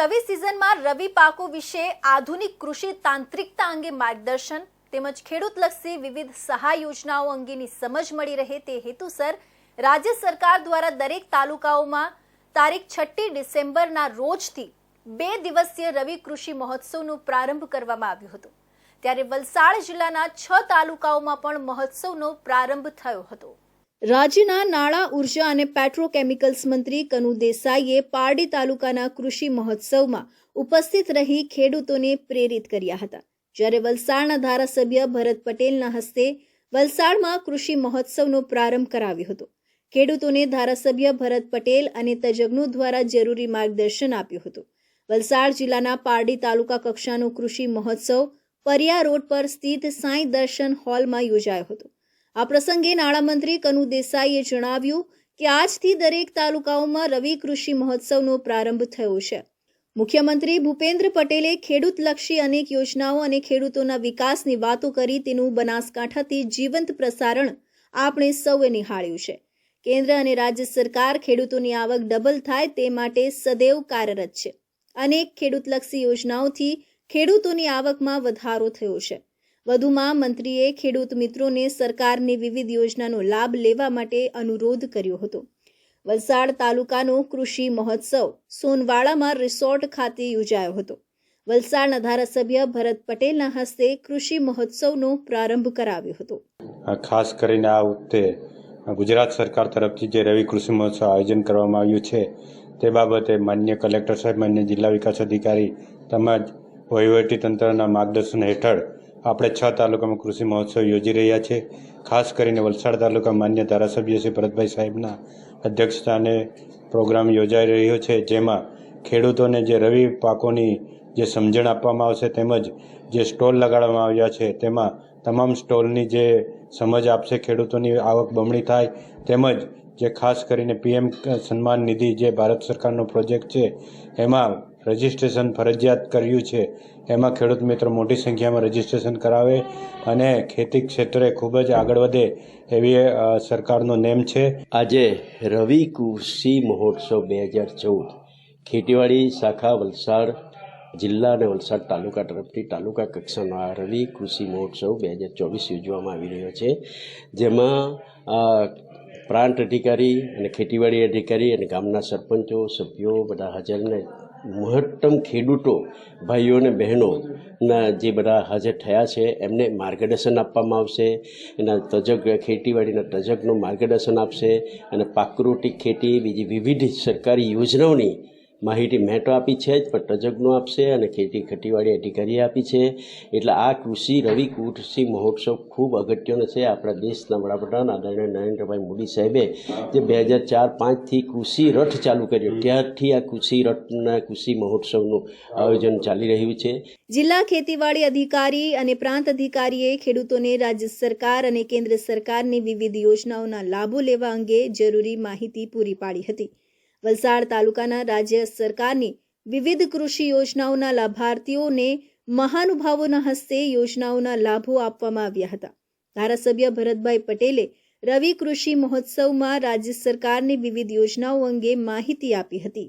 રવિ સિઝનમાં રવિ પાકો વિશે આધુનિક કૃષિ તાંત્રિકતા અંગે માર્ગદર્શન તેમજ ખેડૂતલક્ષી વિવિધ સહાય યોજનાઓ અંગેની સમજ મળી રહે તે હેતુસર રાજ્ય સરકાર દ્વારા દરેક તાલુકાઓમાં તારીખ છઠ્ઠી ડિસેમ્બરના રોજથી બે દિવસીય રવિ કૃષિ મહોત્સવનો પ્રારંભ કરવામાં આવ્યો હતો. ત્યારે વલસાડ જિલ્લાના છ તાલુકાઓમાં પણ મહોત્સવનો પ્રારંભ થયો હતો. રાજ્યના નાણાં ઊર્જા અને પેટ્રોકેમિકલ્સ મંત્રી કનુ દેસાઈએ પારડી તાલુકાના કૃષિ મહોત્સવમાં ઉપસ્થિત રહી ખેડૂતોને પ્રેરિત કર્યા હતા. જ્યારે વલસાડના ધારાસભ્ય ભરત પટેલના હસ્તે વલસાડમાં કૃષિ મહોત્સવનો પ્રારંભ કરાવ્યો હતો. ખેડૂતોને ધારાસભ્ય ભરત પટેલ અને તજજ્ઞો દ્વારા જરૂરી માર્ગદર્શન આપ્યું હતું. વલસાડ જિલ્લાના પારડી તાલુકા કક્ષાનો કૃષિ મહોત્સવ, પરિયા રોડ પર સ્થિત સાંઈ દર્શન હોલમાં યોજાયો હતો. આ પ્રસંગે નાણામંત્રી કનુ દેસાઈએ જણાવ્યું કે આજથી દરેક તાલુકાઓમાં રવિ કૃષિ મહોત્સવનો પ્રારંભ થયો છે. મુખ્યમંત્રી ભૂપેન્દ્ર પટેલે ખેડૂતલક્ષી અનેક યોજનાઓ અને ખેડૂતોના વિકાસની વાતો કરી તેનું બનાસકાંઠાથી જીવંત પ્રસારણ આપણે સૌએ નિહાળ્યું છે. કેન્દ્ર અને રાજ્ય સરકાર ખેડૂતોની આવક ડબલ થાય તે માટે સદૈવ કાર્યરત છે. અનેક ખેડૂતલક્ષી યોજનાઓથી ખેડૂતોની આવકમાં વધારો થયો છે. વધુમાં મંત્રીએ ખેડૂત મિત્રોને સરકારની વિવિધ યોજનાનો લાભ લેવા માટે અનુરોધ કર્યો હતો. વલસાડ તાલુકાનો કૃષિ મહોત્સવ સોનવાડામાં રિસોર્ટ ખાતે યોજાયો હતો. વલસાડના ધારાસભ્ય ભરત પટેલના હસ્તે કૃષિ મહોત્સવનો પ્રારંભ કરાવ્યો હતો. ખાસ કરીને આ વખતે ગુજરાત સરકાર તરફથી જે રવિ કૃષિ મહોત્સવ આયોજન કરવામાં આવ્યું છે, તે બાબતે માન્ય કલેક્ટર સાહેબ, માન્ય જિલ્લા વિકાસ અધિકારી, તેમજ વહીવટી તંત્રના માર્ગદર્શન હેઠળ આપણે છ તાલુકામાં કૃષિ મહોત્સવ યોજી રહ્યા છે. ખાસ કરીને વલસાડ તાલુકા માન્ય ધારાસભ્ય શ્રી ભરતભાઈ સાહેબના અધ્યક્ષસ્થાને પ્રોગ્રામ યોજાઈ રહ્યો છે, જેમાં ખેડૂતોને જે રવિ પાકોની જે સમજણ આપવામાં આવશે તેમજ જે સ્ટોલ લગાડવામાં આવ્યા છે, તેમાં તમામ સ્ટોલની જે સમજ આપશે ખેડૂતોની, આવક બમણી થાય, તેમજ જે ખાસ કરીને પીએમ સન્માન નિધિ જે ભારત સરકારનો પ્રોજેક્ટ છે, એમાં રજિસ્ટ્રેશન ફરજિયાત કર્યું છે. એમાં ખેડૂત મિત્રો મોટી સંખ્યામાં રજિસ્ટ્રેશન કરાવે અને ખેતી ક્ષેત્રે ખૂબ જ આગળ વધે એવી સરકારનો નેમ છે. આજે રવિ કૃષિ મહોત્સવ બે હજાર ચૌદ. ખેતીવાડી શાખા વલસાડ જિલ્લા અને વલસાડ તાલુકા તરફથી તાલુકા કક્ષાનો આ રવિ કૃષિ મહોત્સવ બે હજાર ચોવીસ યોજવામાં આવી રહ્યો છે. જેમાં પ્રાંત અધિકારી અને ખેતીવાડી અધિકારી અને ગામના સરપંચો, સભ્યો બધા હાજરને મહત્તમ ખેડૂતો ભાઈઓ અને બહેનોના જે બધા હાજર થયા છે, એમને માર્ગદર્શન આપવામાં આવશે, એના તજજ્ઞ, ખેતીવાડીના તજજ્ઞો માર્ગદર્શન આપશે અને પ્રાકૃતિક ખેતી, બીજી વિવિધ સરકારી યોજનાઓની માહિતી મેં તો આપી છે જ, પણ તજજ્ઞો આપશે અને ખેતી ખેતીવાડી અધિકારીએ આપી છે. એટલે આ કૃષિ રવિ કૃષિ મહોત્સવ ખૂબ અગત્યનો છે. આપણા દેશના વડાપ્રધાન આદરણીય નરેન્દ્રભાઈ મોદી સાહેબે જે બે હજાર ચાર પાંચથી કૃષિ રથ ચાલુ કર્યો. ત્યારથી આ કૃષિ રથના કૃષિ મહોત્સવનું આયોજન ચાલી રહ્યું છે. જિલ્લા ખેતીવાડી અધિકારી અને પ્રાંત અધિકારીએ ખેડૂતોને રાજ્ય સરકાર અને કેન્દ્ર સરકારની વિવિધ યોજનાઓના લાભો લેવા અંગે જરૂરી માહિતી પૂરી પાડી હતી. વલસાડ તાલુકાના રાજ્ય સરકારની વિવિધ કૃષિ યોજનાઓના લાભાર્થીઓને મહાનુભાવોના હસ્તે યોજનાઓના લાભો આપવામાં આવ્યા હતા. ધારાસભ્ય ભરતભાઈ પટેલે રવિ કૃષિ મહોત્સવમાં રાજ્ય સરકારની વિવિધ યોજનાઓ અંગે માહિતી આપી હતી.